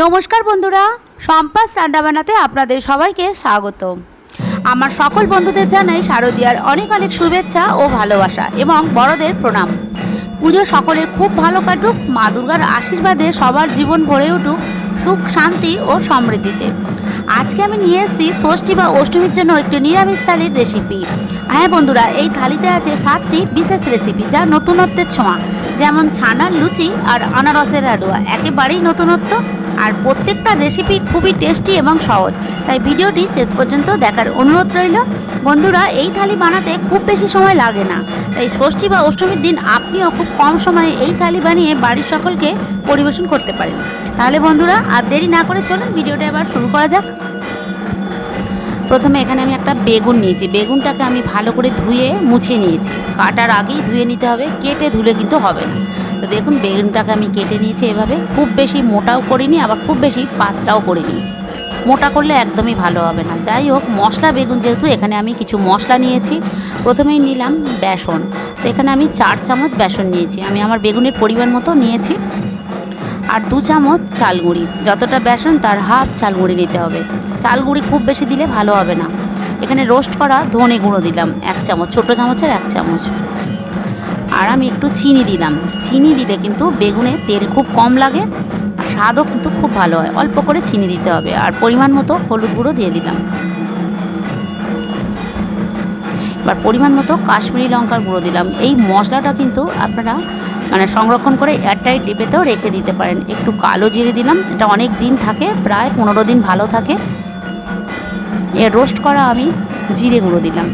নমস্কার বন্ধুরা সম্পাস রান্না বানাতে আপনাদের সবাইকে স্বাগত আমার সকল বন্ধুদের জানাই শারদীয়ার অনেক অনেক শুভেচ্ছা ও ভালোবাসা এবং বড়দের প্রণাম। পুজো সকলের খুব ভালো কাটুক, মা দুর্গার আশীর্বাদে সবার জীবন ভরে উঠুক, সুখ, শান্তি ও সমৃদ্ধিতে। আজকে আমি নিয়ে এসেছি ষষ্ঠী বা অষ্টমীর জন্য একটি নিরামিষ থালির রেসিপি হ্যাঁ বন্ধুরা, এই থালিতে আছে সাতটি বিশেষ রেসিপি যা নতুনত্বের ছোঁয়া। যেমন ছানার লুচি আর আনারসের হালুয়া, একেবারেই নতুনত্ব। আর প্রত্যেকটা রেসিপি খুবই টেস্টি এবং সহজ। তাই ভিডিওটি শেষ পর্যন্ত দেখার অনুরোধ রইল। বন্ধুরা, এই থালি বানাতে খুব বেশি সময় লাগে না। তাই ষষ্ঠী বা অষ্টমীর দিন আপনিও খুব কম সময়ে এই থালি বানিয়ে বাড়ির সকলকে পরিবেশন করতে পারেন। তাহলে বন্ধুরা, আর দেরি না করে চলুন, ভিডিওটা এবার শুরু করা যাক। প্রথমে এখানে আমি একটা বেগুন নিয়েছি। বেগুনটাকে আমি ভালো করে ধুয়ে মুছিয়ে নিয়েছি। কাটার আগেই ধুয়ে নিতে হবে, কেটে ধুলে কিন্তু হবে না। তো দেখুন, বেগুনটাকে আমি কেটে নিয়েছি এভাবে। খুব বেশি মোটাও করিনি, আবার খুব বেশি পাতলাও করিনি। মোটা করলে একদমই ভালো হবে না। যাই হোক, মশলা, বেগুন যেহেতু, এখানে আমি কিছু মশলা নিয়েছি। প্রথমেই নিলাম বেসন। তো এখানে আমি চার চামচ বেসন নিয়েছি। আমি আমার বেগুনের পরিমাণ মতো নিয়েছি। আর দু চামচ চালগুড়ি। যতটা বেসন, তার হাফ চালগুড়ি নিতে হবে। চালগুড়ি খুব বেশি দিলে ভালো হবে না। এখানে রোস্ট করা ধনে গুঁড়ো দিলাম, এক চামচ, ছোটো চামচের এক চামচ। আর আমি একটু চিনি দিলাম। চিনি দিলে কিন্তু বেগুনে তেল খুব কম লাগে স্বাদও কিন্তু খুব ভালো হয়। অল্প করে চিনি দিতে হবে, আর পরিমাণ মতো হলুদ গুঁড়ো দিয়ে দিলাম। এবার পরিমাণ মতো কাশ্মীরি লঙ্কার গুঁড়ো দিলাম। এই মশলাটা কিন্তু আপনারা মানে সংরক্ষণ করে এয়ারটাইট ডিপেতেও রেখে দিতে পারেন। একটু কালো জিরে দিলাম, এটা অনেক দিন থাকে, প্রায় পনেরো দিন ভালো থাকে। এ রোস্ট করা আমি জিরে গুঁড়ো দিলাম।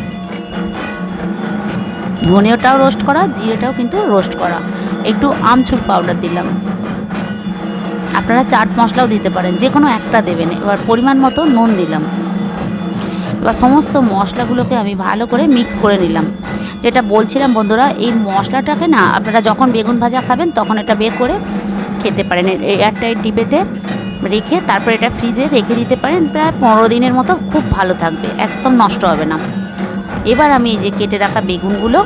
ধনেটাও রোস্ট করা, জিরেটাও কিন্তু রোস্ট করা। একটু আমচুর পাউডার দিলাম। আপনারা চাট মশলাও দিতে পারেন যে কোনো একটা দেবেন। এবার পরিমাণ মতো নুন দিলাম। এবার সমস্ত মশলাগুলোকে আমি ভালো করে মিক্স করে নিলাম। যেটা বলছিলাম বন্ধুরা, এই মশলাটাকে না, আপনারা যখন বেগুন ভাজা খাবেন, তখন এটা বের করে খেতে পারেন। এয়ারটাইট ডিপেতে রেখে, তারপর এটা ফ্রিজে রেখে দিতে পারেন। প্রায় পনেরো দিনের মতো খুব ভালো থাকবে, একদম নষ্ট হবে না। এবার আমি এই যে কেটে রাখা বেগুনগুলো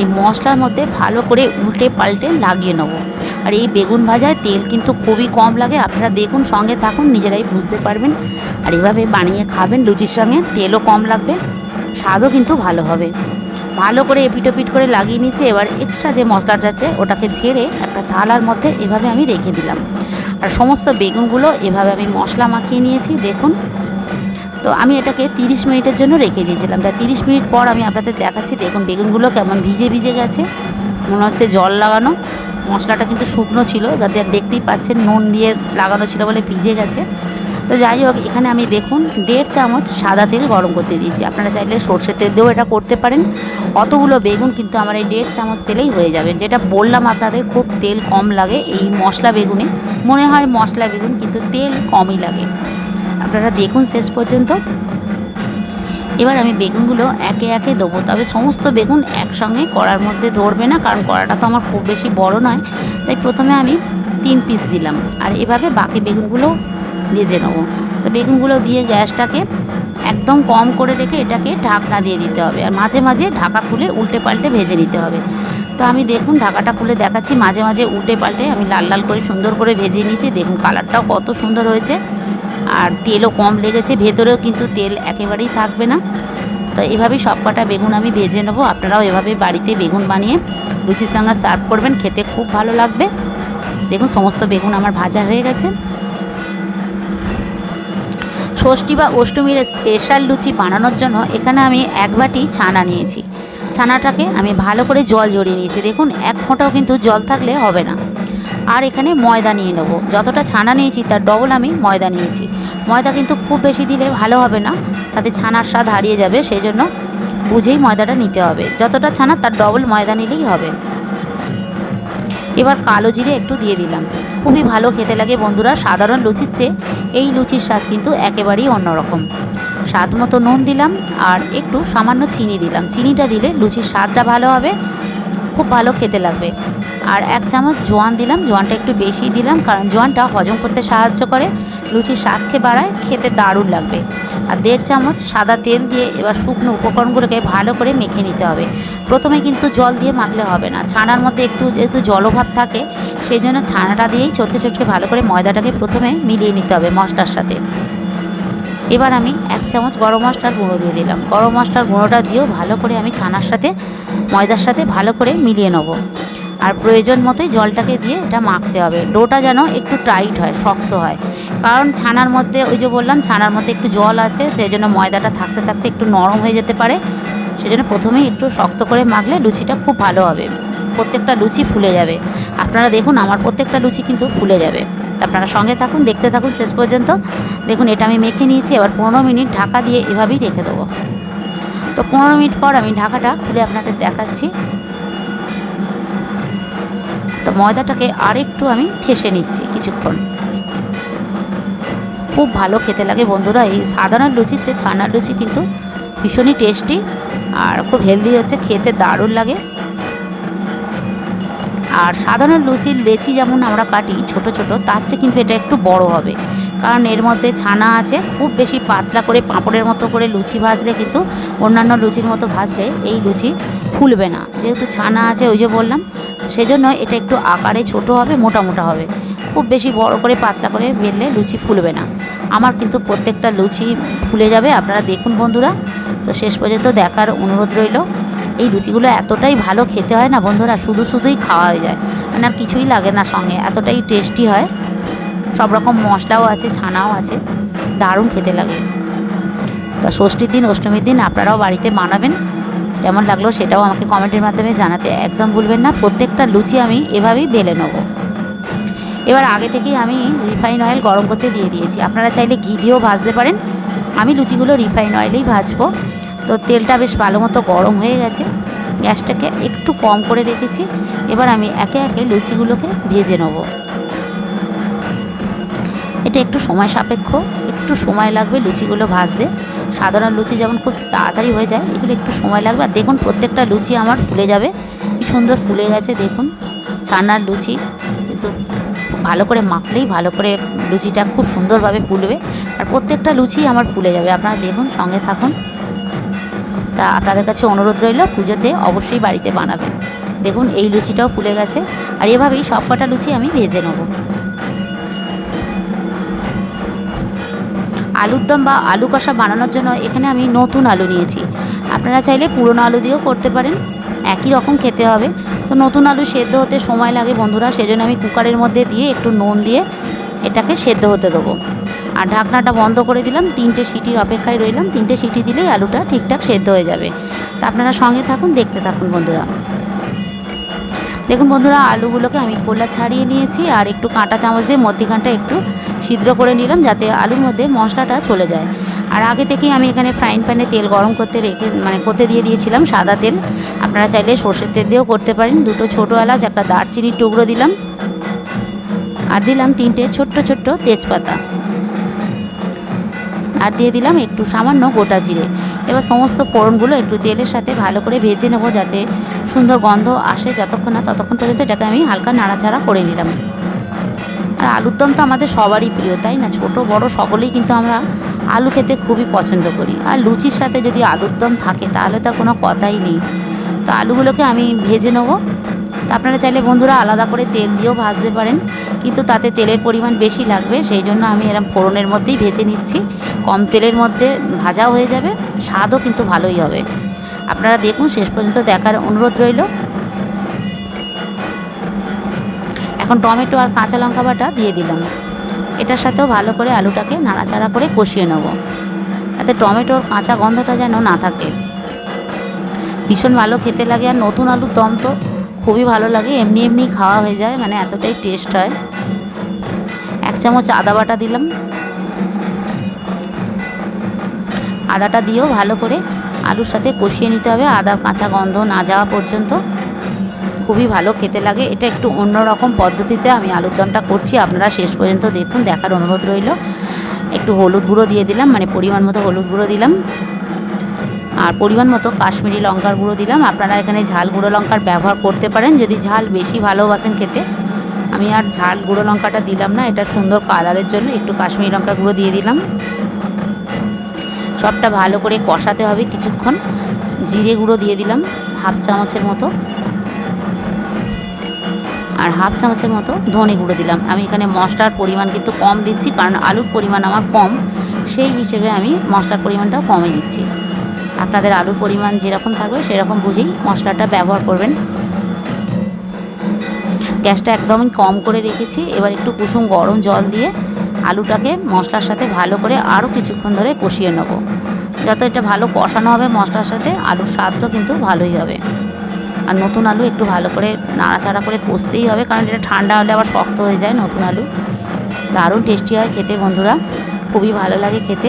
এই মশলার মধ্যে ভালো করে উল্টে পাল্টে লাগিয়ে নেব। আর এই বেগুন ভাজায় তেল কিন্তু খুবই কম লাগে, আপনারা দেখুন, সঙ্গে থাকুন, নিজেরাই বুঝতে পারবেন। আর এভাবে বানিয়ে খাবেন লুচির সঙ্গে, তেলও কম লাগবে, স্বাদও কিন্তু ভালো হবে। ভালো করে এপিটোপিট করে লাগিয়ে নিচ্ছে এবার এক্সট্রা যে মশলাটা আছে, ওটাকে ছেড়ে একটা থালার মধ্যে এভাবে আমি রেখে দিলাম। আর সমস্ত বেগুনগুলো এভাবে আমি মশলা মাখিয়ে নিয়েছি, দেখুন। তো আমি এটাকে 30 মিনিটের জন্য রেখে দিয়েছিলাম। তা 30 মিনিট পর আমি আপনাদের দেখাচ্ছি, দেখুন বেগুনগুলো কেমন ভিজে ভিজে গেছে, মনে হচ্ছে জল লাগানো। মশলাটা কিন্তু শুকনো ছিল, যাতে দেখতেই পাচ্ছেন নুন দিয়ে লাগানো ছিল বলে ভিজে গেছে। তো যাই হোক, এখানে আমি দেখুন দেড় চামচ সাদা তেল গরম করতে দিয়েছি। আপনারা চাইলে সর্ষের তেল দিয়েও এটা করতে পারেন। অতগুলো বেগুন কিন্তু আমার এই দেড় চামচ তেলেই হয়ে যাবে। যেটা বললাম আপনাদের, খুব তেল কম লাগে এই মশলা বেগুনে। মনে হয় মশলা বেগুন, কিন্তু তেল কমই লাগে। আপনারা দেখুন শেষ পর্যন্ত। এবার আমি বেগুনগুলো একে একে দেবো। তবে সমস্ত বেগুন একসঙ্গে কড়ার মধ্যে ধরবে না, কারণ কড়াটা তো আমার খুব বেশি বড় নয়। তাই প্রথমে আমি তিন পিস দিলাম। আর এভাবে বাকি বেগুনগুলো ভেজে নেব। তো বেগুনগুলো দিয়ে গ্যাসটাকে একদম কম করে রেখে এটাকে ঢাকনা দিয়ে দিতে হবে। আর মাঝে মাঝে ঢাকা খুলে উল্টে পাল্টে ভেজে নিতে হবে। তো আমি দেখুন ঢাকাটা খুলে দেখাচ্ছি। মাঝে মাঝে উল্টে পাল্টে আমি লাল লাল করে সুন্দর করে ভেজে নিয়েছি। দেখুন কালারটাও কত সুন্দর হয়েছে। আর তেলও কম লেগেছে, ভেতরেও কিন্তু তেল একেবারেই থাকবে না। তো এভাবেই সব কটা বেগুন আমি ভেজে নেব। আপনারাও এভাবে বাড়িতে বেগুন বানিয়ে লুচির সঙ্গে সার্ভ করবেন, খেতে খুব ভালো লাগবে। দেখুন, সমস্ত বেগুন আমার ভাজা হয়ে গেছে। ষষ্ঠী বা অষ্টমীর স্পেশাল লুচি বানানোর জন্য এখানে আমি এক বাটি ছানা নিয়েছি। ছানাটাকে আমি ভালো করে জল জড়িয়ে নিয়েছি। দেখুন, এক ফোঁটাও কিন্তু জল থাকলে হবে না। আর এখানে ময়দা নিয়ে নেব। যতটা ছানা নিয়েছি, তার ডবল আমি ময়দা নিয়েছি। ময়দা কিন্তু খুব বেশি দিলে ভালো হবে না, তাতে ছানার স্বাদ হারিয়ে যাবে সেই জন্য বুঝেই ময়দাটা নিতে হবে। যতটা ছানা, তার ডবল ময়দা নিলেই হবে। এবার কালো জিরে একটু দিয়ে দিলাম। খুবই ভালো খেতে লাগে বন্ধুরা, সাধারণ লুচির চেয়ে এই লুচির স্বাদ কিন্তু একেবারেই অন্যরকম। স্বাদ মতো নুন দিলাম আর একটু সামান্য চিনি দিলাম। চিনিটা দিলে লুচির স্বাদটা ভালো হবে, খুব ভালো খেতে লাগবে। আর এক চামচ জোয়ান দিলাম, জোয়ানটা একটু বেশি দিলাম, কারণ জোয়ানটা হজম করতে সাহায্য করে, লুচির স্বাদকে বাড়ায়, খেতে দারুণ লাগবে। আর দেড় চামচ সাদা তেল দিয়ে এবার শুকনো উপকরণগুলোকে ভালো করে মেখে নিতে হবে। প্রথমে কিন্তু জল দিয়ে মাখলে হবে না, ছানার মধ্যে একটু যেহেতু জলভাব থাকে সেই জন্য ছানাটা দিয়েই চটকে চটকে ভালো করে ময়দাটাকে প্রথমে মিলিয়ে নিতে হবে মশলার সাথে। এবার আমি এক চামচ গরম মশলার গুঁড়ো দিয়ে দিলাম। গরম মশলার গুঁড়োটা দিয়েও ভালো করে আমি ছানার সাথে, ময়দার সাথে ভালো করে মিলিয়ে নেব। আর প্রয়োজন মতোই জলটাকে দিয়ে এটা মাখতে হবে। ডোটা যেন একটু টাইট হয়, শক্ত হয়। কারণ ছানার মধ্যে, ওই যে বললাম, ছানার মধ্যে একটু জল আছে সেই জন্য ময়দাটা থাকতে থাকতে একটু নরম হয়ে যেতে পারে। সেজন্য প্রথমেই একটু শক্ত করে মাখলে লুচিটা খুব ভালো হবে। প্রত্যেকটা লুচি ফুলে যাবে। আপনারা দেখুন, আমার প্রত্যেকটা লুচি কিন্তু ফুলে যাবে। আপনারা সঙ্গে থাকুন, দেখতে থাকুন শেষ পর্যন্ত। দেখুন, এটা আমি মেখে নিয়েছি, এবার পনেরো মিনিট ঢাকা দিয়ে এভাবেই রেখে দেবো। তো পনেরো মিনিট পর আমি ঢাকাটা খুলে আপনাদের দেখাচ্ছি। ময়দাটাকে আরেকটু আমি ঠেসে নিচ্ছি কিছুক্ষণ। খুব ভালো খেতে লাগে বন্ধুরা, এই সাধারণ লুচির চেয়ে ছানার লুচি কিন্তু ভীষণই টেস্টি আর খুব হেলদি হচ্ছে, খেতে দারুণ লাগে। আর সাধারণ লুচির লেচি যেমন আমরা কাটি ছোট ছোট, তার চেয়ে কিন্তু এটা একটু বড় হবে। কারণ এর মধ্যে ছানা আছে, খুব বেশি পাতলা করে পাঁপড়ের মতো করে লুচি ভাজলে কিন্তু অন্যান্য লুচির মতো ভাজলে এই লুচি ফুলবে না। যেহেতু ছানা আছে, ওই যে বললাম সেজন্য এটা একটু আকারে ছোট হবে, মোটা মোটা হবে। খুব বেশি বড় করে, পাতলা করে বেললে লুচি ফুলবে না। আমার কিন্তু প্রত্যেকটা লুচি ফুলে যাবে, আপনারা দেখুন বন্ধুরা। তো শেষ পর্যন্ত দেখার অনুরোধ রইল। এই লুচিগুলো এতটাই ভালো খেতে হয় না বন্ধুরা, শুধু শুধুই খাওয়া হয়ে যায়। মানে আর কিছুই লাগে না সঙ্গে, এতটাই টেস্টি হয়। সব রকম মশলাও আছে, ছানাও আছে, দারুণ খেতে লাগে। তা ষষ্ঠীর দিন, অষ্টমীর দিন আপনারাও বাড়িতে বানাবেন। কেমন লাগল সেটাও আমাকে কমেন্টের মাধ্যমে জানাতে একদম ভুলবেন না। প্রত্যেকটা লুচি আমি এভাবেই বেলে নেব। এবার আগে থেকেই আমি রিফাইন অয়েল গরম করতে দিয়ে দিয়েছি। আপনারা চাইলে ঘি দিয়েও ভাজতে পারেন। আমি লুচিগুলো রিফাইন অয়েলেই ভাজবো। তো তেলটা বেশ ভালো মতো গরম হয়ে গেছে। গ্যাসটাকে একটু কম করে রেখেছি। এবার আমি একে একে লুচিগুলোকে ভেজে নেব। এটা একটু সময় সাপেক্ষ। একটু সময় লাগবে লুচিগুলো ভাজতে। সাধারণ লুচি যেমন খুব তাড়াতাড়ি হয়ে যায়, এগুলো একটু সময় লাগবে। আর দেখুন প্রত্যেকটা লুচি আমার ফুলে যাবে। কি সুন্দর ফুলে গেছে, দেখুন। ছানার লুচি, কিন্তু ভালো করে মাখলেই ভালো করে লুচিটা খুব সুন্দরভাবে ফুলবে। আর প্রত্যেকটা লুচি আমার ফুলে যাবে। আপনারা দেখুন, সঙ্গে থাকুন। তা আপনাদের কাছে অনুরোধ রইল, পুজোতে অবশ্যই বাড়িতে বানাবেন। দেখুন, এই লুচিটাও ফুলে গেছে। আর এভাবেই সব কটা লুচি আমি ভেজে নেব। আলুর দম বা আলু কষা বানানোর জন্য এখানে আমি নতুন আলু নিয়েছি। আপনারা চাইলে পুরনো আলু দিয়েও করতে পারেন। একই রকম খেতে হবে। তো নতুন আলু সেদ্ধ হতে সময় লাগে বন্ধুরা, সেজন্য আমি কুকারের মধ্যে দিয়ে একটু নুন দিয়ে এটাকে সেদ্ধ হতে দেবো। আর ঢাকনাটা বন্ধ করে দিলাম, তিনটে সিটির অপেক্ষায় রইলাম। তিনটে সিটি দিলেই আলুটা ঠিকঠাক সেদ্ধ হয়ে যাবে। তা আপনারা সঙ্গে থাকুন, দেখতে থাকুন বন্ধুরা। দেখুন বন্ধুরা, আলুগুলোকে আমি কোলা ছাড়িয়ে নিয়েছি আর একটু কাঁটা চামচ দিয়ে মধ্যিখানটা একটু ছিদ্র করে নিলাম যাতে আলুর মধ্যে মশলাটা চলে যায়। আর আগে থেকেই আমি এখানে ফ্রাইং প্যানে তেল গরম করতে রেখে মানে করতে দিয়ে দিয়েছিলাম সাদা তেল। আপনারা চাইলে সর্ষের তেল দিয়েও করতে পারেন। দুটো ছোটো এলাচ, একটা দারচিনির টুকরো দিলাম। আর দিলাম তিনটে ছোট্ট ছোট্ট তেজপাতা। আর দিয়ে দিলাম একটু সামান্য গোটা জিরে। এবার সমস্ত ফোড়নগুলো একটু তেলের সাথে ভালো করে ভেজে নেব যাতে সুন্দর গন্ধ আসে যতক্ষণ না ততক্ষণ পর্যন্ত এটাকে আমি হালকা নাড়াচাড়া করে নিলাম। আর আলুর দম তো আমাদের সবারই প্রিয়, তাই না? ছোট, বড় সকলেই কিন্তু আমরা আলু খেতে খুবই পছন্দ করি। আর লুচির সাথে যদি আলুর দম থাকে তাহলে তো কোনো কথাই নেই। তো আলুগুলোকে আমি ভেজে নেব। তা আপনারা চাইলে বন্ধুরা আলাদা করে তেল দিয়েও ভাজতে পারেন। কিন্তু তাতে তেলের পরিমাণ বেশি লাগবে, সেই জন্য আমি এরম ফোড়নের মধ্যেই ভেজে নিচ্ছি। কম তেলের মধ্যে ভাজাও হয়ে যাবে। স্বাদও কিন্তু ভালোই হবে। আপনারা দেখুন, শেষ পর্যন্ত দেখার অনুরোধ রইল। এখন টমেটো আর কাঁচা লঙ্কা বাটা দিয়ে দিলাম। এটার সাথেও ভালো করে আলুটাকে নাড়াচাড়া করে কষিয়ে নেব। যাতে টমেটোর কাঁচা গন্ধটা যেন না থাকে। ভীষণ ভালো খেতে লাগে আর নতুন আলুর দম তো খুবই ভালো লাগে। এমনি এমনি খাওয়া হয়ে যায় মানে এতটাই টেস্ট হয়। এক চামচ আদা বাটা দিলাম। আদাটা দিয়েও ভালো করে। আলুর সাথে কষিয়ে নিতে হবে, আদার কাঁচা গন্ধ না যাওয়া পর্যন্ত। খুবই ভালো খেতে লাগে। এটা একটু অন্যরকম পদ্ধতিতে আমি আলুর দমটা করছি। আপনারা শেষ পর্যন্ত দেখুন, দেখার অনুরোধ রইল। একটু হলুদ গুঁড়ো দিয়ে দিলাম মানে পরিমাণ মতো হলুদ গুঁড়ো দিলাম। আর পরিমাণ মতো কাশ্মীরি লঙ্কার গুঁড়ো দিলাম। আপনারা এখানে ঝাল গুঁড়ো লঙ্কার ব্যবহার করতে পারেন, যদি ঝাল বেশি ভালোবাসেন খেতে। আমি আর ঝাল গুঁড়ো লঙ্কাটা দিলাম না, এটা সুন্দর কালারের জন্য। একটু কাশ্মীরি লঙ্কার গুঁড়ো দিয়ে দিলাম। সবটা ভালো করে কষাতে হবে কিছুক্ষণ। জিরে গুঁড়ো দিয়ে দিলাম হাফ চামচের মতো। আর হাফ চামচের মতো ধনে গুঁড়ো দিলাম। আমি এখানে মশলার পরিমাণ কিন্তু কম দিচ্ছি, কারণ আলুর পরিমাণ আমার কম। সেই হিসেবে আমি মশলার পরিমাণটাও কমে দিচ্ছি। আপনাদের আলুর পরিমাণ যেরকম থাকবে সেরকম বুঝেই মশলাটা ব্যবহার করবেন। গ্যাসটা একদমই কম করে রেখেছি। এবার একটু কুসুম গরম জল দিয়ে আলুটাকে মশলার সাথে ভালো করে আরও কিছুক্ষণ ধরে কষিয়ে নেব। যত এটা ভালো কষানো হবে মশলার সাথে, আলুর স্বাদটাও কিন্তু ভালোই হবে। আর নতুন আলু একটু ভালো করে নাড়াচাড়া করে কষতেই হবে, কারণ এটা ঠান্ডা হলে আবার শক্ত হয়ে যায় নতুন আলু। দারুণ টেস্টি হয় খেতে বন্ধুরা, খুবই ভালো লাগে খেতে।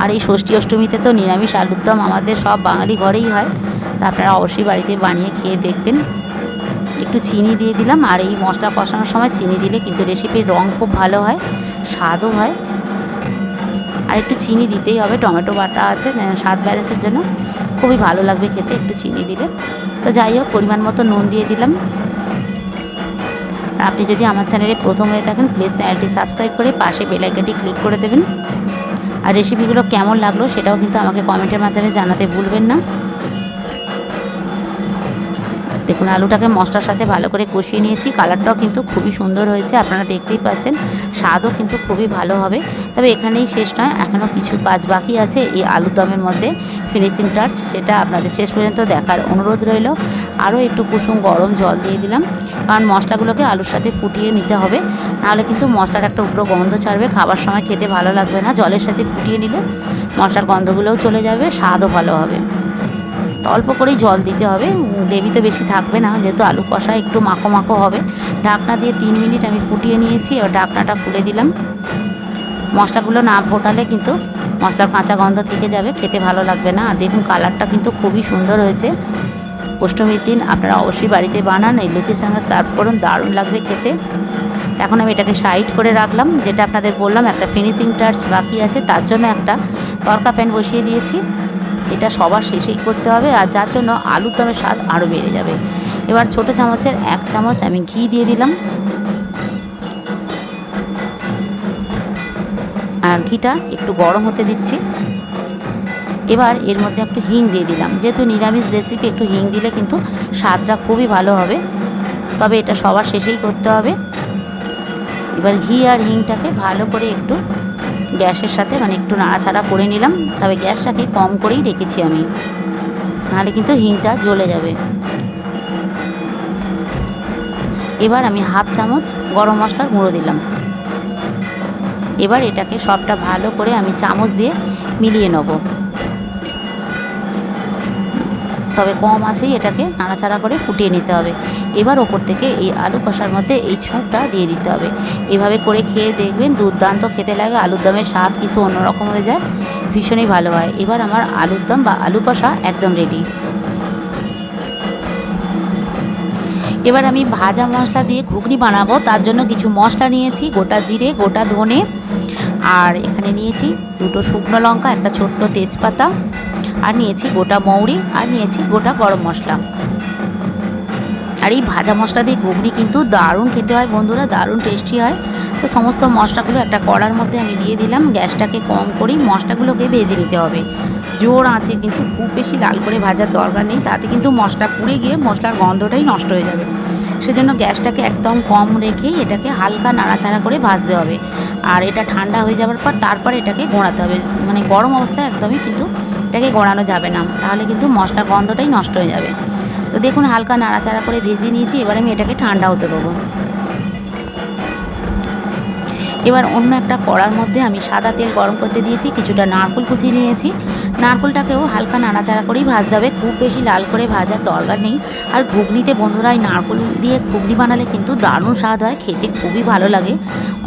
আর এই ষষ্ঠী অষ্টমীতে তো নিরামিষ আলুর দম আমাদের সব বাঙালি ঘরেই হয়, তা আপনারা অবশ্যই বাড়িতে বানিয়ে খেয়ে দেখবেন। একটু চিনি দিয়ে দিলাম, আর এই মশলা কষানোর সময় চিনি দিলে কিন্তু রেসিপির রং খুব ভালো হয়। স্বাদও হয়। আর একটু চিনি দিতেই হবে, টমেটো বাটা আছে স্বাদ ব্যালেন্সের জন্য খুবই ভালো লাগবে খেতে, একটু চিনি দিলে। তো যাই হোক, পরিমাণ মতো নুন দিয়ে দিলাম। আপনি যদি আমার চ্যানেলে প্রথম হয়ে থাকেন প্লিজ চ্যানেলটি সাবস্ক্রাইব করে পাশে বেলাইকানটি ক্লিক করে দেবেন। আর রেসিপিগুলো কেমন লাগল সেটাও কিন্তু আমাকে কমেন্টের মাধ্যমে জানাতে ভুলবেন না। দেখুন, আলুটাকে মশলার সাথে ভালো করে কষিয়ে নিয়েছি। কালারটাও কিন্তু খুবই সুন্দর হয়েছে, আপনারা দেখতেই পাচ্ছেন। স্বাদও কিন্তু খুবই ভালো হবে। তবে এখানেই শেষ নয় এখনও কিছু কাজ বাকি আছে এই আলুর দমের মধ্যে ফিনিশিং টাচ সেটা আপনাদের শেষ পর্যন্ত দেখার অনুরোধ রইল। আরও একটু কুসুম গরম জল দিয়ে দিলাম, কারণ মশলাগুলোকে আলুর সাথে ফুটিয়ে নিতে হবে। নাহলে কিন্তু মশলার একটা উপরো গন্ধ ছাড়বে, খাবার সময় খেতে ভালো লাগবে না, জলের সাথে ফুটিয়ে নিলে মশলার গন্ধগুলোও চলে যাবে, স্বাদও ভালো হবে। অল্প করেই জল দিতে হবে। গ্রেভি তো বেশি থাকবে না, যেহেতু আলু কষা একটু মাখো মাখো হবে। ঢাকনা দিয়ে তিন মিনিট আমি ফুটিয়ে নিয়েছি, এবার ঢাকনাটা খুলে দিলাম। মশলাগুলো না ফোটালে কিন্তু মশলার কাঁচা গন্ধ থেকে যাবে, খেতে ভালো লাগবে না। আর দেখুন, কালারটা কিন্তু খুবই সুন্দর হয়েছে। অষ্টমীর দিন আপনারা অবশ্যই বাড়িতে বানান, এই লুচির সঙ্গে সার্ভ করুন, দারুণ লাগবে খেতে। এখন আমি এটাকে সাইড করে রাখলাম, যেটা আপনাদের বললাম, একটা ফিনিশিং টাচ বাকি আছে, তার জন্য একটা তরকা প্যান বসিয়ে দিয়েছি। এটা সবার শেষেই করতে হবে আর যার জন্য আলুর দমের স্বাদ আরও বেড়ে যাবে। এবার ছোটো চামচের এক চামচ আমি ঘি দিয়ে দিলাম। আর ঘিটা একটু গরম হতে দিচ্ছি। এবার এর মধ্যে একটু হিং দিয়ে দিলাম। যেহেতু নিরামিষ রেসিপি একটু হিং দিলে কিন্তু স্বাদটা খুবই ভালো হবে। তবে এটা সবার শেষেই করতে হবে। এবার ঘি আর হিংটাকে ভালো করে একটু গ্যাসের সাথে মানে একটু নাড়াচাড়া করে নিলাম। তবে গ্যাসটাকে কম করেই রেখেছি আমি। নাহলে কিন্তু হিংটা জ্বলে যাবে। এবার আমি হাফ চামচ গরম মশলার গুঁড়ো দিলাম। এবার এটাকে সবটা ভালো করে আমি চামচ দিয়ে মিলিয়ে নেব। তবে কম আছেই এটাকে নাড়াচাড়া করে ফুটিয়ে নিতে হবে। এবার ওপর থেকে এই আলু কষার মধ্যে এই ছোঁকটা দিয়ে দিতে হবে। এভাবে করে খেয়ে দেখবেন দুর্দান্ত খেতে লাগে, আলুর দমের স্বাদ কিন্তু অন্যরকম হয়ে যায়। ভীষণই ভালো হয়। এবার আমার আলুর দম বা আলু কষা একদম রেডি এবার আমি ভাজা মশলা দিয়ে ঘুগনি বানাবো। তার জন্য কিছু মশলা নিয়েছি, গোটা জিরে, গোটা ধনে। আর এখানে নিয়েছি দুটো শুকনো লঙ্কা, একটা ছোট্ট তেজপাতা। আর নিয়েছি গোটা মৌরি, আর নিয়েছি গোটা গরম মশলা। আর এই ভাজা মশলা দিয়ে ঘুগনি কিন্তু দারুণ খেতে হয় বন্ধুরা, দারুণ টেস্টি হয়। তো সমস্ত মশলাগুলো একটা কড়ার মধ্যে আমি দিয়ে দিলাম, গ্যাসটাকে কম করেই মশলাগুলোকে ভেজে নিতে হবে। জোর আছে কিন্তু খুব বেশি লাল করে ভাজার দরকার নেই, তাতে কিন্তু মশলা পুড়ে গিয়ে মশলার গন্ধটাই নষ্ট হয়ে যাবে। সেজন্য গ্যাসটাকে একদম কম রেখেই এটাকে হালকা নাড়াচাড়া করে ভাজতে হবে। আর এটা ঠান্ডা হয়ে যাওয়ার পর তারপর এটাকে গোড়াতে হবে। মানে গরম অবস্থায় একদমই কিন্তু এটাকে গড়ানো যাবে না, তাহলে কিন্তু মশলার গন্ধটাই নষ্ট হয়ে যাবে। তো দেখুন, হালকা নাড়াচাড়া করে ভেজে নিয়েছি, এবার আমি এটাকে ঠান্ডা হতে দেবো। এবার অন্য একটা কড়ার মধ্যে আমি সাদা তেল গরম করতে দিয়েছি, কিছুটা নারকেল কুচি নিয়েছি। নারকেলটাকেও হালকা নাড়াচাড়া করেই ভাজতে হবে, খুব বেশি লাল করে ভাজার দরকার নেই। আর ঘুগনিতে বন্ধুরা, এই নারকেল দিয়ে ঘুগনি বানালে কিন্তু দারুণ স্বাদ হয়, খেতে খুবই ভালো লাগে।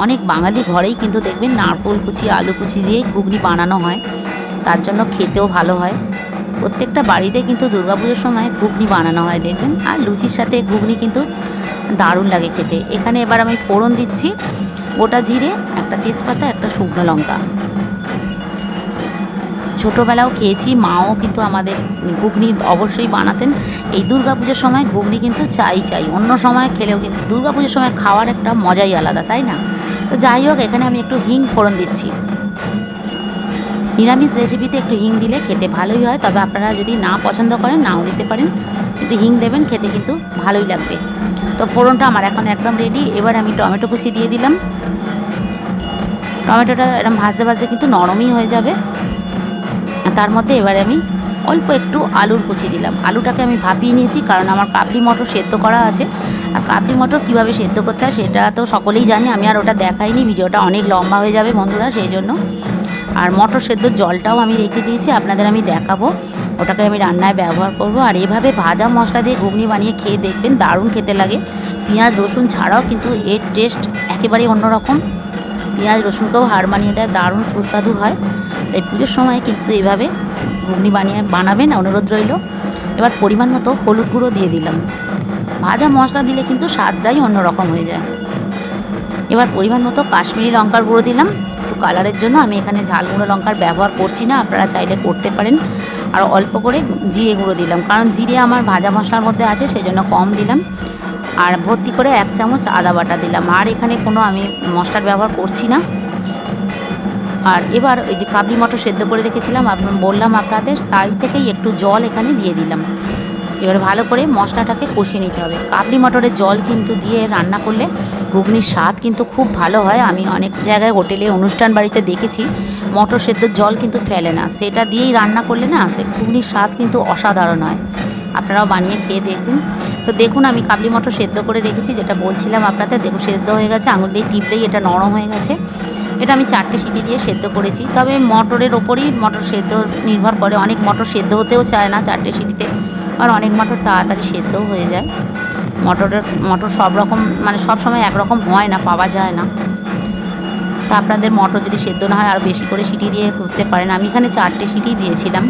অনেক বাঙালি ঘরেই কিন্তু দেখবেন, নারকেল কুচি, আলু কুচি দিয়ে ঘুগনি বানানো হয়, তার জন্য খেতেও ভালো হয়। প্রত্যেকটা বাড়িতে কিন্তু দুর্গাপুজোর সময় ঘুগনি বানানো হয় দেখবেন আর লুচির সাথে ঘুগনি কিন্তু দারুণ লাগে খেতে। এখানে এবার আমি ফোড়ন দিচ্ছি, গোটা জিরে, একটা তেজপাতা, একটা শুকনো লঙ্কা। ছোটোবেলাও খেয়েছি, মাও কিন্তু আমাদের ঘুগনি অবশ্যই বানাতেন। এই দুর্গাপুজোর সময় ঘুগনি কিন্তু চাই চাই। অন্য সময় খেলেও কিন্তু দুর্গাপুজোর সময় খাওয়ার একটা মজাই আলাদা, তাই না? তো যাই হোক, এখানে আমি একটু হিং ফোড়ন দিচ্ছি। নিরামিষ রেসিপিতে একটু হিং দিলে খেতে ভালোই হয়, তবে আপনারা যদি না পছন্দ করেন, নাও দিতে পারেন। কিন্তু হিং দেবেন, খেতে কিন্তু ভালোই লাগবে। তো ফোড়নটা আমার এখন একদম রেডি এবার আমি টমেটো কুচি দিয়ে দিলাম। টমেটোটা এরকম ভাজতে ভাজতে কিন্তু নরমই হয়ে যাবে। তার মধ্যে এবারে আমি অল্প একটু আলুর কুচি দিলাম। আলুটাকে আমি ভাপিয়ে নিয়েছি, কারণ আমার কাবলি মটর সেদ্ধ করা আছে। আর কাবলি মটর কীভাবে সেদ্ধ করতে হয়, সেটা তো সকলেই জানি, আমি আর ওটা দেখাইনি, ভিডিওটা অনেক লম্বা হয়ে যাবে বন্ধুরা, সেই জন্য। আর মটর সেদ্ধর জলটাও আমি রেখে দিয়েছি, আপনাদের আমি দেখাবো। ওটাকে আমি রান্নায় ব্যবহার করব। আর এভাবে ভাজা মশলা দিয়ে ঘুগনি বানিয়ে খেয়ে দেখবেন, দারুণ খেতে লাগে। পেঁয়াজ, রসুন ছাড়াও কিন্তু এর টেস্ট একেবারেই অন্যরকম। পেঁয়াজ, রসুনকেও হাড় বানিয়ে দেয়, দারুণ সুস্বাদু হয়। তাই পুজোর সময় কিন্তু এভাবে ঘুগনি বানিয়ে বানাবেন, অনুরোধ রইল। এবার পরিমাণ মতো হলুদ গুঁড়ো দিয়ে দিলাম। ভাজা মশলা দিলে কিন্তু স্বাদটাই অন্যরকম হয়ে যায়। এবার পরিমাণ মতো কাশ্মীরি লঙ্কার গুঁড়ো দিলাম। কালারের জন্য আমি এখানে ঝাল গুঁড়ো লঙ্কার ব্যবহার করছি না, আপনারা চাইলে করতে পারেন। আর অল্প করে জিরে গুঁড়ো দিলাম, কারণ জিরে আমার ভাজা মশলার মধ্যে আছে সেই জন্য কম দিলাম। আর ভর্তি করে এক চামচ আদা বাটা দিলাম, আর এখানে কোনো আমি মশলার ব্যবহার করছি না। আর এবার ওই যে কাবলি মটর সেদ্ধ করে রেখেছিলাম বললাম আপনাদের, তাই থেকেই একটু জল এখানে দিয়ে দিলাম। এবার ভালো করে মশলাটাকে কষিয়ে নিতে হবে। কাবলি মটরের জল কিন্তু দিয়ে রান্না করলে ঘুগনির স্বাদ কিন্তু খুব ভালো হয়। আমি অনেক জায়গায় হোটেলে অনুষ্ঠান বাড়িতে দেখেছি, মটর সেদ্ধর জল কিন্তু ফেলে না। সেটা দিয়েই রান্না করলে না ঘুগনির স্বাদ কিন্তু অসাধারণ হয়। আপনারাও বানিয়ে খেয়ে দেখুন। তো দেখুন, আমি কাবলি মটর সেদ্ধ করে রেখেছি, যেটা বলছিলাম আপনাদের। দেখুন, সেদ্ধ হয়ে গেছে, আঙুল দিয়ে টিপলেই এটা নরম হয়ে গেছে। এটা আমি চারটে সিটি দিয়ে সেদ্ধ করেছি। তবে মটরের ওপরই মটর সেদ্ধ নির্ভর করে। অনেক মটর সেদ্ধ হতেও চায় না চারটে সিটিতে। আর অনেক মটর তাড়াতাড়ি সেদ্ধও হয়ে যায়। মটরের, মটর সব রকম মানে সব সময় একরকম হয় না, পাওয়া যায় না। তা আপনাদের মটর যদি সেদ্ধ না হয়, আর বেশি করে সিটি দিয়ে করতে পারেন। আমি এখানে চারটে সিটি দিয়েছিলাম।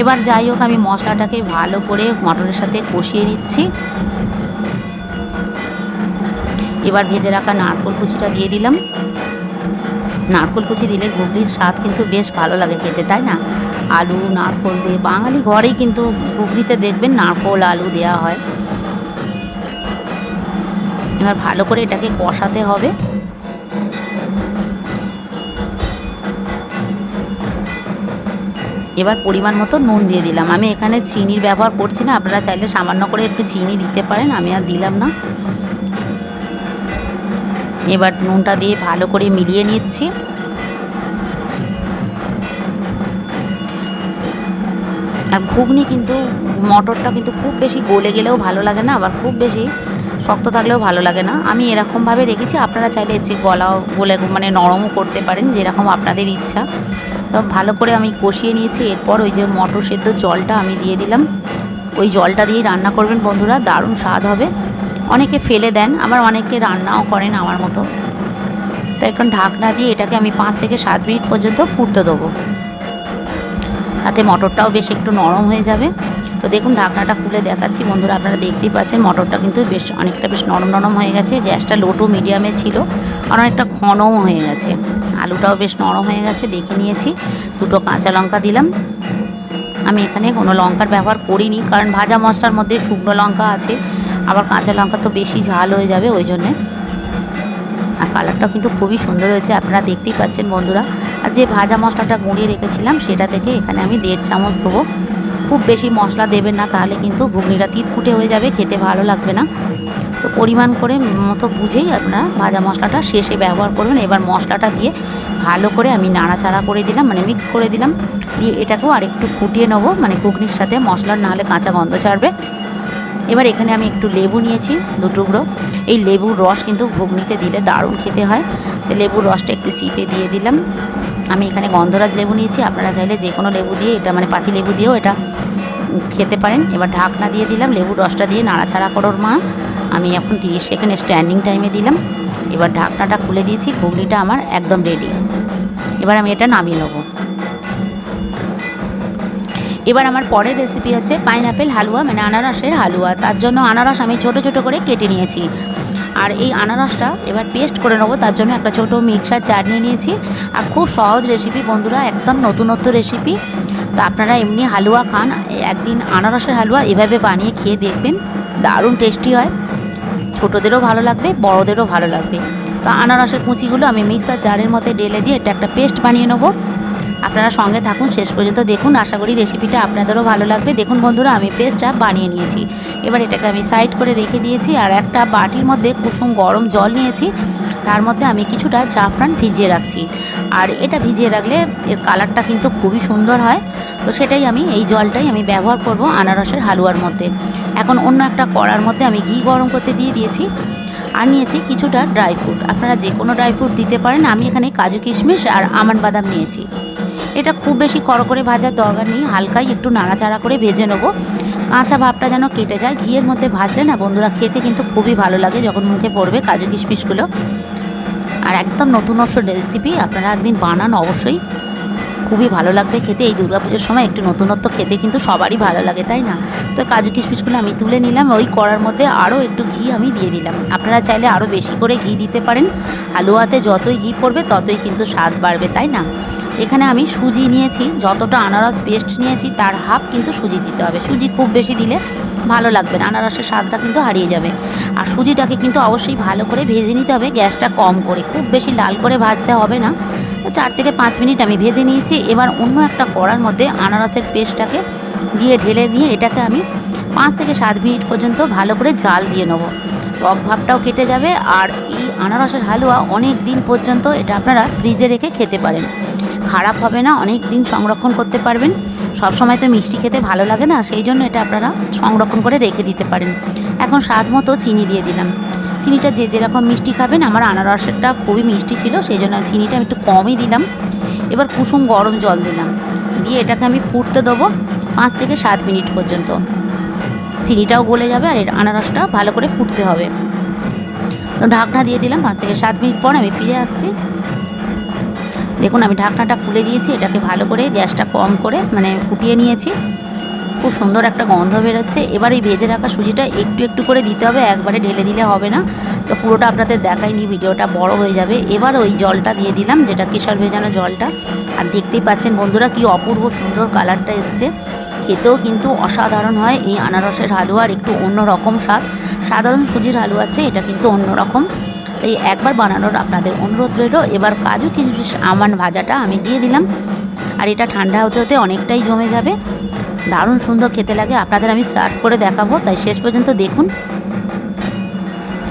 এবার যাই হোক, আমি মশলাটাকে ভালো করে মটরের সাথে কষিয়ে নিচ্ছি। এবার ভেজে রাখা নারকোল কুচিটা দিয়ে দিলাম। নারকোল কুচি দিলে ঘুগনির স্বাদ কিন্তু বেশ ভালো লাগে খেতে, তাই না? আলু, নারকোল দিয়ে, বাঙালি ঘরেই কিন্তু ঘুগনিতে দেখবেন নারকোল, আলু দেওয়া হয়। এবার ভালো করে এটাকে কষাতে হবে। এবার পরিমাণ মতো নুন দিয়ে দিলাম। আমি এখানে চিনির ব্যবহার করছি না, আপনারা চাইলে সামান্য করে একটু চিনি দিতে পারেন, আমি আর দিলাম না। এবার নুনটা দিয়ে ভালো করে মিলিয়ে নিচ্ছি। আর ঘুগনি কিন্তু, মটরটা কিন্তু খুব বেশি গলে গেলেও ভালো লাগে না, আবার খুব বেশি শক্ত থাকলেও ভালো লাগে না। আমি এরকমভাবে রেখেছি, আপনারা চাইলে চেয়ে গলাও গলে মানে নরমও করতে পারেন, যেরকম আপনাদের ইচ্ছা। তো ভালো করে আমি কষিয়ে নিয়েছি, এরপর ওই যে মটর সেদ্ধ জলটা আমি দিয়ে দিলাম। ওই জলটা দিয়েই রান্না করবেন বন্ধুরা, দারুণ স্বাদ হবে। অনেকে ফেলে দেন, আবার অনেকে রান্নাও করেন আমার মতো। তো এখন ঢাকনা দিয়ে এটাকে আমি পাঁচ থেকে সাত মিনিট পর্যন্ত ফুটতে দেবো। তাতে মটরটাও বেশ একটু নরম হয়ে যাবে। তো দেখুন, ঢাকনাটা খুলে দেখাচ্ছি। বন্ধুরা, আপনারা দেখতেই পাচ্ছেন, মটরটা কিন্তু বেশ, অনেকটা বেশ নরম নরম হয়ে গেছে। গ্যাসটা লো টু মিডিয়ামে ছিল, আর অনেকটা ঘনও হয়ে গেছে। আলুটাও বেশ নরম হয়ে গেছে, দেখে নিয়েছি। দুটো কাঁচা লঙ্কা দিলাম। আমি এখানে কোনো লঙ্কার ব্যবহার করিনি, কারণ ভাজা মশলার মধ্যে শুকনো লঙ্কা আছে। আবার কাঁচা লঙ্কা তো বেশি ঝাল হয়ে যাবে, ওই জন্যে। আর কালারটাও কিন্তু খুবই সুন্দর হয়েছে, আপনারা দেখতেই পাচ্ছেন বন্ধুরা। আর যে ভাজা মশলাটা গুঁড়িয়ে রেখেছিলাম, সেটা থেকে এখানে আমি দেড় চামচ দেবো। খুব বেশি মশলা দেবেন না, তাহলে কিন্তু ঘুগনিটা তিতকুটে হয়ে যাবে, খেতে ভালো লাগবে না। তো পরিমাণ করে মতো বুঝেই আপনারা ভাজা মশলাটা শেষে ব্যবহার করবেন। এবার মশলাটা দিয়ে ভালো করে আমি নাড়াচাড়া করে দিলাম মানে মিক্স করে দিলাম। দিয়ে এটাকেও আরেকটু ফুটিয়ে নেব মানে ঘুগনির সাথে মশলার নাহলে কাঁচা গন্ধ ছাড়বে। এবার এখানে আমি একটু লেবু নিয়েছি, দু টুকরো। এই লেবুর রস কিন্তু ঘুগনিতে দিলে দারুণ খেতে হয়। তো লেবুর রসটা একটু চিপে দিয়ে দিলাম। আমি এখানে গন্ধরাজ লেবু নিয়েছি, আপনারা চাইলে যে কোনো লেবু দিয়ে, এটা মানে পাতি লেবু দিয়েও এটা খেতে পারেন। এবার ঢাকনা দিয়ে দিলাম, লেবুর রসটা দিয়ে নাড়াচাড়া করোর মা। আমি এখন তিরিশ সেকেন্ড স্ট্যান্ডিং টাইমে দিলাম। এবার ঢাকনাটা খুলে দিয়েছি, ঘুগনিটা আমার একদম রেডি এবার আমি এটা নামিয়ে নেব। এবার আমার পরের রেসিপি হচ্ছে পাইনাপেল হালুয়া মানে আনারসের হালুয়া। তার জন্য আনারস আমি ছোট ছোট করে কেটে নিয়েছি। আর এই আনারসটা এবার পেস্ট করে নেব, তার জন্য একটা ছোটো মিক্সার চাট নিয়ে নিয়েছি। আর খুব সহজ রেসিপি বন্ধুরা, একদম নতুনত্ব রেসিপি তো আপনারা এমনি হালুয়া খান, একদিন আনারসের হালুয়া এভাবে বানিয়ে খেয়ে দেখবেন, দারুণ টেস্টি হয়। ছোটোদেরও ভালো লাগবে, বড়োদেরও ভালো লাগবে। তো আনারসের কুচিগুলো আমি মিক্সার জারের মধ্যে ঢেলে দিয়ে এটা একটা পেস্ট বানিয়ে নেব। আপনারা সঙ্গে থাকুন, শেষ পর্যন্ত দেখুন। আশা করি রেসিপিটা আপনাদেরও ভালো লাগবে। দেখুন বন্ধুরা, আমি পেস্টটা বানিয়ে নিয়েছি। এবার এটাকে আমি সাইড করে রেখে দিয়েছি আর একটা বাটির মধ্যে কুসুম গরম জল নিয়েছি। তার মধ্যে আমি কিছুটা জাফরান ভিজিয়ে রাখছি। আর এটা ভিজিয়ে রাখলে এর কালারটা কিন্তু খুবই সুন্দর হয়। তো সেটাই আমি, এই জলটাই আমি ব্যবহার করব আনারসের হালুয়ার মধ্যে। এখন অন্য একটা কড়ার মধ্যে আমি ঘি গরম করতে দিয়ে দিয়েছি আর নিয়েছি কিছুটা ড্রাই ফ্রুট আপনারা যে কোনো ড্রাই ফ্রুট দিতে পারেন, আমি এখানে কাজু কিশমিশ আর আমন্ড বাদাম নিয়েছি। এটা খুব বেশি কড়া করে ভাজার দরকার নেই, হালকাই একটু নাড়াচাড়া করে ভেজে নেব। কাঁচা ভাবটা যেন কেটে যায়। ঘিয়ের মধ্যে ভাজলে না বন্ধুরা খেতে কিন্তু খুবই ভালো লাগে, যখন মুখে পড়বে কাজু কিশমিশগুলো। আর একদম নতুন নতুনত্ব রেসিপি আপনারা একদিন বানান অবশ্যই। খুবই ভালো লাগবে খেতে। এই দুর্গাপুজোর সময় একটু নতুনত্ব খেতে কিন্তু সবারই ভালো লাগে, তাই না? তো কাজু কিশমিশগুলো আমি তুলে নিলাম, ওই কড়ার মধ্যে আরও একটু ঘি আমি দিয়ে দিলাম। আপনারা চাইলে আরও বেশি করে ঘি দিতে পারেন। হালুয়াতে যতই ঘি পড়বে ততই কিন্তু স্বাদ বাড়বে, তাই না? এখানে আমি সুজি নিয়েছি, যতটা আনারস পেস্ট নিয়েছি তার হাফ কিন্তু সুজি দিতে হবে। সুজি খুব বেশি দিলে ভালো লাগবে না, আনারসের স্বাদটা কিন্তু হারিয়ে যাবে। আর সুজিটাকে কিন্তু অবশ্যই ভালো করে ভেজে নিতে হবে, গ্যাসটা কম করে। খুব বেশি লাল করে ভাজতে হবে না। তো চার থেকে পাঁচ মিনিট আমি ভেজে নিয়েছি। এবার অন্য একটা কড়ার মধ্যে আনারসের পেস্টটাকে দিয়ে ঢেলে দিয়ে এটাকে আমি পাঁচ থেকে সাত মিনিট পর্যন্ত ভালো করে জাল দিয়ে নেব। টক ভাবটাও কেটে যাবে আর এই আনারসের হালুয়া অনেক দিন পর্যন্ত এটা আপনারা ফ্রিজে রেখে খেতে পারেন। খারাপ হবে না, অনেক দিন সংরক্ষণ করতে পারবেন। সব সময় তো মিষ্টি খেতে ভালো লাগে না, সেই জন্য এটা আপনারা সংরক্ষণ করে রেখে দিতে পারেন। এখন স্বাদ মতো চিনি দিয়ে দিলাম। চিনিটা যে যেরকম মিষ্টি খাবেন, আমার আনারসেরটা খুবই মিষ্টি ছিল, সেই জন্য চিনিটা আমি একটু কমই দিলাম। এবার কুসুম গরম জল দিলাম। দিয়ে এটাকে আমি ফুটতে দেবো পাঁচ থেকে সাত মিনিট পর্যন্ত। চিনিটাও গলে যাবে আর এর আনারসটা ভালো করে ফুটতে হবে। তো ঢাকনা দিয়ে দিলাম পাঁচ থেকে সাত মিনিট পর আমি ফিরে আসছি। দেখুন, আমি ঢাকনাটা খুলে দিয়েছি, এটাকে ভালো করে গ্যাসটা কম করে মানে ফুটিয়ে নিয়েছি। খুব সুন্দর একটা গন্ধ বেরোচ্ছে। এবার এই ভেজে রাখা সুজিটা একটু একটু করে দিতে হবে, একবারে ঢেলে দিলে হবে না। তো পুরোটা আপনাদের দেখাইনি, ভিডিওটা বড় হয়ে যাবে। এবার ওই জলটা দিয়ে দিলাম, যেটা কেশর ভেজানো জলটা। আর দেখতেই পাচ্ছেন বন্ধুরা কি অপূর্ব সুন্দর কালারটা এসছে। খেতেও কিন্তু অসাধারণ হয় এই আনারসের হালুয়ার একটু অন্য রকম স্বাদ। সাধারণ সুজির হালুয়া আছে, এটা কিন্তু অন্য রকম এই একবার বানানোর আপনাদের অনুরোধ রইল। এবার কাজু কিশমিশ আমান ভাজাটা আমি দিয়ে দিলাম। আর এটা ঠান্ডা হতে হতে অনেকটাই জমে যাবে। দারুণ সুন্দর খেতে লাগে। আপনাদের আমি সার্ভ করে দেখাবো। তাই শেষ পর্যন্ত দেখুন।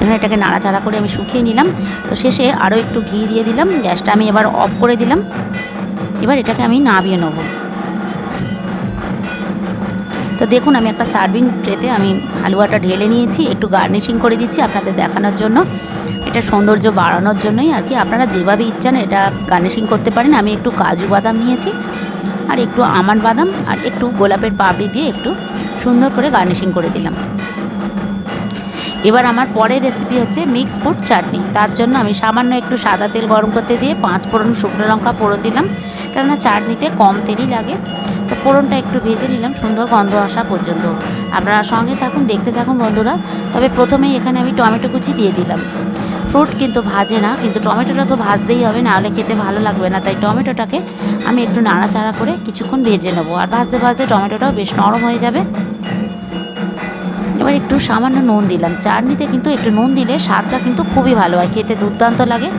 এখানে এটাকে নাড়াচাড়া করে আমি শুকিয়ে নিলাম। তো শেষে আরও একটু ঘি দিয়ে দিলাম। গ্যাসটা আমি এবার অফ করে দিলাম। এবার এটাকে আমি নাবিয়ে নেব। তো দেখুন, আমি একটা সার্ভিং ট্রেতে আমি হালুয়াটা ঢেলে নিয়েছি। একটু গার্নিশিং করে দিচ্ছি আপনাদের দেখানোর জন্য। এটা সৌন্দর্য বাড়ানোর জন্যই আর কি। আপনারা যেভাবে ইচ্ছান এটা গার্নিশিং করতে পারেন। আমি একটু কাজু বাদাম নিয়েছি। আর একটু আমান বাদাম আর একটু গোলাপের পাপড়ি দিয়ে একটু সুন্দর করে গার্নিশিং করে দিলাম। এবার আমার পরের রেসিপি হচ্ছে মিক্স ফ্রুট চাটনি। তার জন্য আমি সামান্য একটু সাদা তেল গরম করতে দিয়ে পাঁচ ফোড়ন শুকনো লঙ্কা ফোড়ন দিলাম। কেননা চাটনিতে কম তেলই লাগে। তো ফোড়নটা একটু ভেজে নিলাম, সুন্দর গন্ধ আসা পর্যন্ত। আপনারা সঙ্গে থাকুন, দেখতে থাকুন বন্ধুরা। তবে প্রথমেই এখানে আমি টমেটো কুচি দিয়ে দিলাম। ফ্রুট কিন্তু ভাজে না, কিন্তু টমেটোটা তো ভাজতেই হবে, নাহলে খেতে ভালো লাগবে না। তাই টমেটোটাকে আমি একটু নাড়াচাড়া করে কিছুক্ষণ ভেজে নেব। আর ভাজতে ভাজতে টমেটোটাও বেশ নরম হয়ে যাবে। এবার একটু সামান্য নুন দিলাম। চাটনিতে কিন্তু একটু নুন দিলে স্বাদটা কিন্তু খুবই ভালো হয়, খেতে দুর্দান্ত লাগে।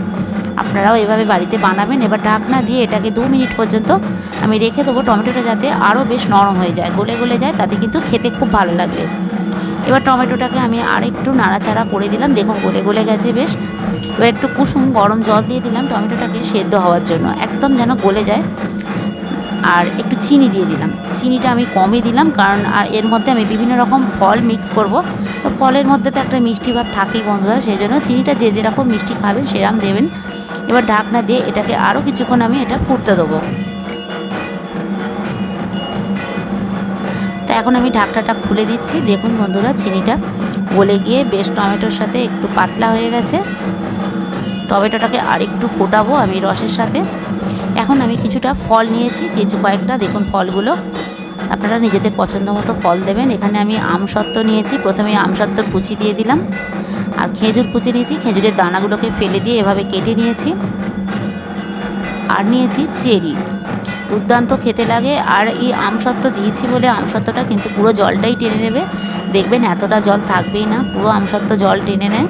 আপনারাও এভাবে বাড়িতে বানাবেন। এবার ঢাকনা দিয়ে এটাকে দু মিনিট পর্যন্ত আমি রেখে দেবো টমেটোটা যাতে আরও বেশ নরম হয়ে যায়, গলে গলে যায়, তাতে কিন্তু খেতে খুব ভালো লাগবে। এবার টমেটোটাকে আমি আর একটু নাড়াচাড়া করে দিলাম। দেখুন, গলে গলে গেছে বেশ। এবার একটু কুসুম গরম জল দিয়ে দিলাম টমেটোটাকে সেদ্ধ হওয়ার জন্য। একদম যেন গলে যায়। আর একটু চিনি দিয়ে দিলাম। চিনিটা আমি কমই দিলাম কারণ আর এর মধ্যে আমি বিভিন্ন রকম ফল মিক্স করব। তো ফলের মধ্যে তো একটা মিষ্টি ভাব থাকেই বন্ধুরা সেই জন্য চিনিটা যে যেরকম মিষ্টি খাবেন সেরকম দেবেন। এবার ঢাকনা দিয়ে এটাকে আরও কিছুক্ষণ আমি এটা ফুটতে দেবো। তা এখন আমি ঢাকনাটা খুলে দিচ্ছি। দেখুন বন্ধুরা, চিনিটা গলে গিয়ে বেশ টমেটোর সাথে একটু পাতলা হয়ে গেছে। টমেটোটাকে আরেকটু ফোটাবো আমি রসের সাথে। এখন আমি কিছুটা ফল নিয়েছি, কিছু কয়েকটা। দেখুন ফলগুলো, আপনারা নিজেদের পছন্দ মতো ফল দেবেন। এখানে আমি আমসত্ত্ব নিয়েছি, প্রথমে আমসত্ত্বর কুচি দিয়ে দিলাম। আর খেজুর কুচি নিয়েছি, খেজুরের দানাগুলোকে ফেলে দিয়ে এভাবে কেটে নিয়েছি। আর নিয়েছি চেরি। দুর্দান্ত খেতে লাগে আর এই আমসত্ত্ব দিয়েছি বলে আমসত্ত্বটা কিন্তু পুরো জলটাই টেনে নেবে। দেখবেন এতটা জল থাকবেই না, পুরো আমসত্ত্ব জল টেনে নেয়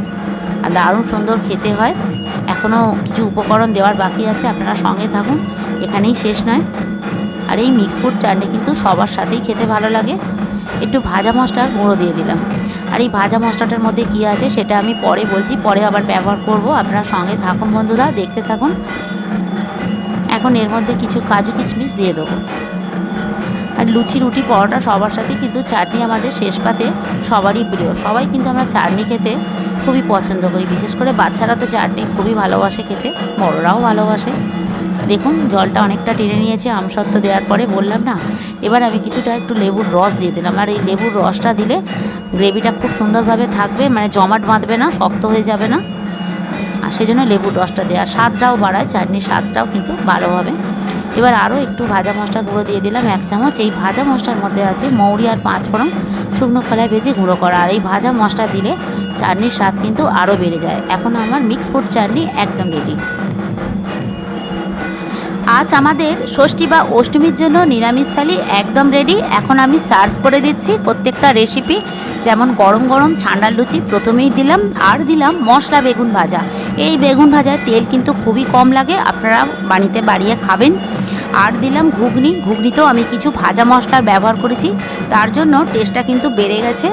আর দারুণ সুন্দর খেতে হয়। এখনও কিছু উপকরণ দেওয়ার বাকি আছে, আপনারা সঙ্গে থাকুন, এখানেই শেষ নয়। আর এই মিক্স ফ্রুট চাটনি কিন্তু সবার সাথেই খেতে ভালো লাগে। একটু ভাজা মশলার গুঁড়ো দিয়ে দিলাম। আর এই ভাজা মশলাটার মধ্যে কী আছে সেটা আমি পরে বলছি, পরে আবার ব্যবহার করব। আপনারা সঙ্গে থাকুন বন্ধুরা, দেখতে থাকুন। এখন এর মধ্যে কিছু কাজু কিশমিশ দিয়ে দেবো। আর লুচি, রুটি, পরোটা সবার সাথে কিন্তু চাটনি আমাদের শেষ পাতে সবারই প্রিয়। সবাই কিন্তু আমরা চাটনি খেতে খুবই পছন্দ করি। বিশেষ করে বাচ্চারা তো চাটনি খুবই ভালোবাসে খেতে, বড়রাও ভালোবাসে। দেখুন, জলটা অনেকটা টেনে নিয়েছে, আমসত্ত্ব দেওয়ার পরে বললাম না, এবার আমি কিছুটা একটু লেবুর রস দিয়ে দিলাম। আর এই লেবুর রসটা দিলে গ্রেভিটা খুব সুন্দরভাবে থাকবে মানে জমাট বাঁধবে না, শক্ত হয়ে যাবে না। আর সেই জন্য লেবুর রসটা দেওয়া স্বাদটাও বাড়ায় চাটনির স্বাদটাও কিন্তু ভালো হবে। এবার আরও একটু ভাজা মশলা গুঁড়ো দিয়ে দিলাম, এক চামচ। এই ভাজা মশলার মধ্যে আছে মৌরি আর পাঁচ ফোড়ন, শুকনো খোলায় ভেজে গুঁড়ো করা। আর এই ভাজা মশলা দিলে চাটনির স্বাদ কিন্তু আরও বেড়ে যায়। এখন আমার মিক্স ফুড চাটনি একদম রেডি আজ আমাদের ষষ্ঠী বা অষ্টমীর জন্য নিরামিষ থালি একদম রেডি এখন আমি সার্ভ করে দিচ্ছি প্রত্যেকটা রেসিপি যেমন গরম গরম ছান্ডার লুচি প্রথমেই দিলাম, আর দিলাম মশলা বেগুন ভাজা। এই বেগুন ভাজায় তেল কিন্তু খুবই কম লাগে, আপনারা বাড়িতে বাড়িয়ে খাবেন। আর দিলাম ঘুগনি, ঘুগনিতেও আমি কিছু ভাজা মশলার ব্যবহার করেছি, তার জন্য টেস্টটা কিন্তু বেড়ে গেছে।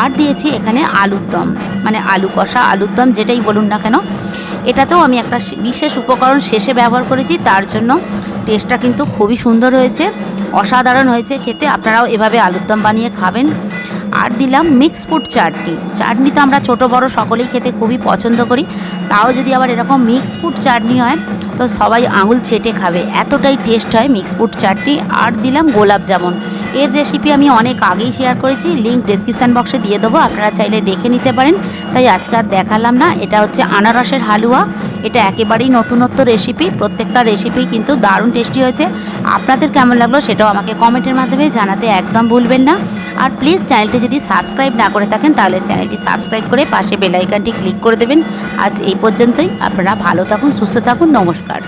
আর দিয়েছি এখানে আলুর দম মানে আলু কষা, আলুর দম যেটাই বলুন না কেন। এটাতেও আমি একটা বিশেষ উপকরণ শেষে ব্যবহার করেছি, তার জন্য টেস্টটা কিন্তু খুবই সুন্দর হয়েছে, অসাধারণ হয়েছে খেতে, আপনারাও এভাবে আলুর দম বানিয়ে খাবেন। আর দিলাম মিক্স ফ্রুট চাটনি। চাটনি তো আমরা ছোটো, বড় সকলেই খেতে খুবই পছন্দ করি। তাও যদি আবার এরকম মিক্স ফ্রুট চাটনি হয়, তো সবাই আঙুল চেটে খাবে। এতটাই টেস্ট হয় মিক্স ফ্রুট চাটনি। আর দিলাম গোলাপ জামুন। এর রেসিপি আমি অনেক আগেই শেয়ার করেছি লিঙ্ক ডেসক্রিপশান বক্সে দিয়ে দেবো, আপনারা চাইলে দেখে নিতে পারেন। তাই আজকে আর দেখালাম না, এটা হচ্ছে আনারসের হালুয়া। এটা একেবারেই নতুনত্ব রেসিপি প্রত্যেকটা রেসিপি কিন্তু দারুণ টেস্টি হয়েছে। আপনাদের কেমন লাগল সেটাও আমাকে কমেন্টের মাধ্যমে জানাতে একদম ভুলবেন না। আর প্লিজ চ্যানেলটি যদি সাবস্ক্রাইব না করে থাকেন, তাহলে চ্যানেলটি সাবস্ক্রাইব করে পাশে বেলাইকানটি ক্লিক করে দেবেন। আজ এই পর্যন্তই, আপনারা ভালো থাকুন, সুস্থ থাকুন, নমস্কার।